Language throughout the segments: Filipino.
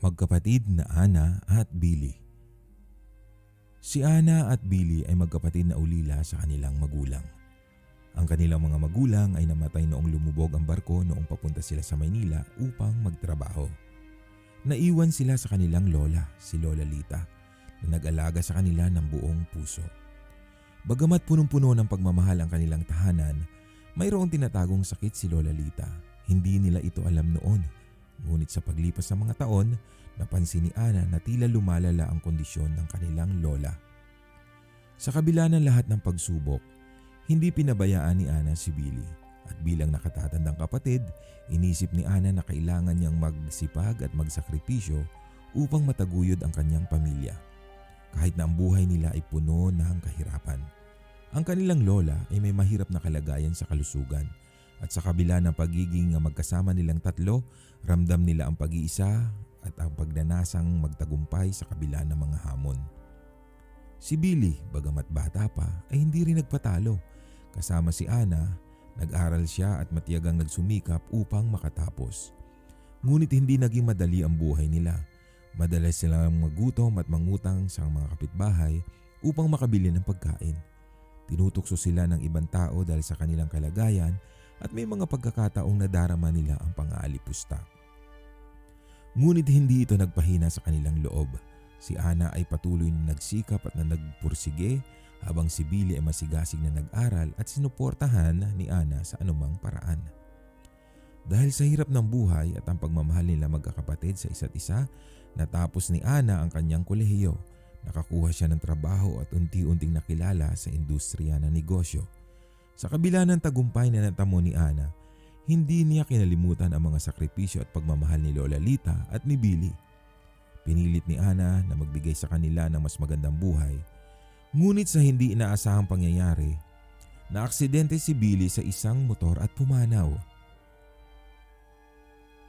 Magkapatid na Ana at Billy Si Ana at Billy ay magkapatid na ulila sa kanilang magulang. Ang kanilang mga magulang ay namatay noong lumubog ang barko noong papunta sila sa Maynila upang magtrabaho. Naiwan sila sa kanilang lola, si Lola Lita, na nag-alaga sa kanila ng buong puso. Bagamat punong-puno ng pagmamahal ang kanilang tahanan, mayroong tinatagong sakit si Lola Lita. Hindi nila ito alam noon Ngunit sa paglipas ng mga taon, napansin ni Ana na tila lumalala ang kondisyon ng kanilang lola. Sa kabila ng lahat ng pagsubok, hindi pinabayaan ni Ana si Billy at bilang nakatatandang kapatid, inisip ni Ana na kailangan niyang magsipag at magsakripisyo upang mataguyod ang kanyang pamilya. Kahit na ang buhay nila ay puno ng kahirapan. Ang kanilang lola ay may mahirap na kalagayan sa kalusugan at sa kabila ng pagiging magkasama nilang tatlo Ramdam nila ang pag-iisa at ang pagnanasang magtagumpay sa kabila ng mga hamon. Si Billy, bagamat bata pa, ay hindi rin nagpatalo. Kasama si Ana, nag-aral siya at matiyagang nagsumikap upang makatapos. Ngunit hindi naging madali ang buhay nila. Madalas silang magutom at mangutang sa mga kapitbahay upang makabili ng pagkain. Tinutukso sila ng ibang tao dahil sa kanilang kalagayan at may mga pagkakataong nadarama nila ang pang-aalipusta. Ngunit hindi ito nagpahina sa kanilang loob. Si Ana ay patuloy na nagsikap at na nagpursige habang si Billy ay masigasig na nag-aral at sinuportahan ni Ana sa anumang paraan. Dahil sa hirap ng buhay at ang pagmamahal nila magkakapatid sa isa't isa, natapos ni Ana ang kanyang kolehiyo. Nakakuha siya ng trabaho at unti-unting nakilala sa industriya ng negosyo sa kabila ng tagumpay na natamo ni Ana, hindi niya kinalimutan ang mga sakripisyo at pagmamahal ni Lola Lita at ni Billy. Pinilit ni Ana na magbigay sa kanila ng mas magandang buhay. Ngunit sa hindi inaasahang pangyayari, naaksidente si Billy sa isang motor at pumanaw.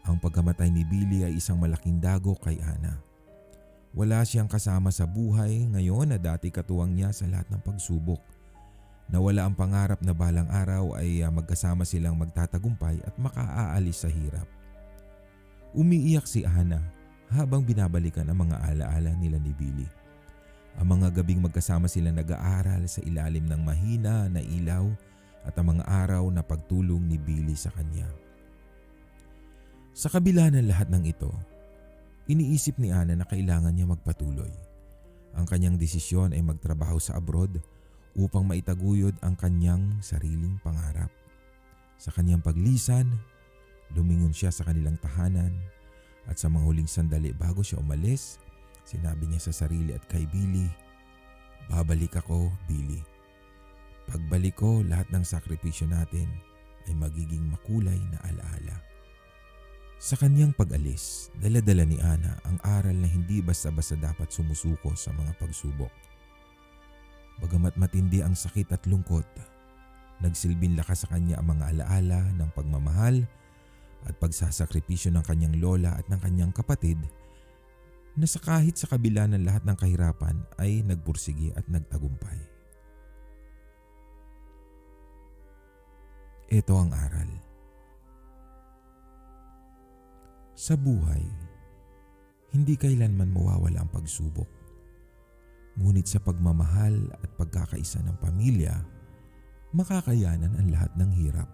Ang pagkamatay ni Billy ay isang malaking dago kay Ana. Wala siyang kasama sa buhay ngayon na dati katuwang niya sa lahat ng pagsubok Nawala ang pangarap na balang araw ay uh, magkasama silang magtatagumpay at makaaalis sa hirap. Umiiyak si Ana habang binabalikan ang mga alaala nila ni Billy. Ang mga gabing magkasama sila nag-aaral sa ilalim ng mahina na ilaw at ang mga araw na pagtulong ni Billy sa kanya. Sa kabila ng lahat ng ito, iniisip ni Ana na kailangan niya magpatuloy. Ang kanyang desisyon ay magtrabaho sa abroad upang maitaguyod ang kanyang sariling pangarap. Sa kanyang paglisan, lumingon siya sa kanilang tahanan at sa mga huling sandali bago siya umalis, sinabi niya sa sarili at kay Billy, Babalik ako, Billy. Pagbalik ko, lahat ng sakripisyo natin ay magiging makulay na alaala. Sa kanyang pag-alis, daladala ni Ana ang aral na hindi basta-basta dapat sumusuko sa mga pagsubok Bagamat matindi ang sakit at lungkot, nagsilbing lakas sa kanya ang mga alaala ng pagmamahal at pagsasakripisyo ng kanyang lola at ng kanyang kapatid na sa kahit sa kabila ng lahat ng kahirapan ay nagpursige at nagtagumpay. Ito ang aral. Sa buhay, hindi kailanman mawawala ang pagsubok Ngunit sa pagmamahal at pagkakaisa ng pamilya, makakayanan ang lahat ng hirap.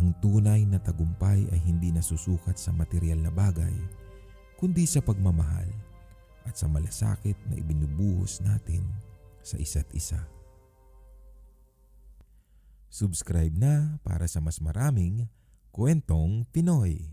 Ang tunay na tagumpay ay hindi nasusukat sa material na bagay, kundi sa pagmamahal at sa malasakit na ibinubuhos natin sa isa't isa. Subscribe na para sa mas maraming kwentong Pinoy.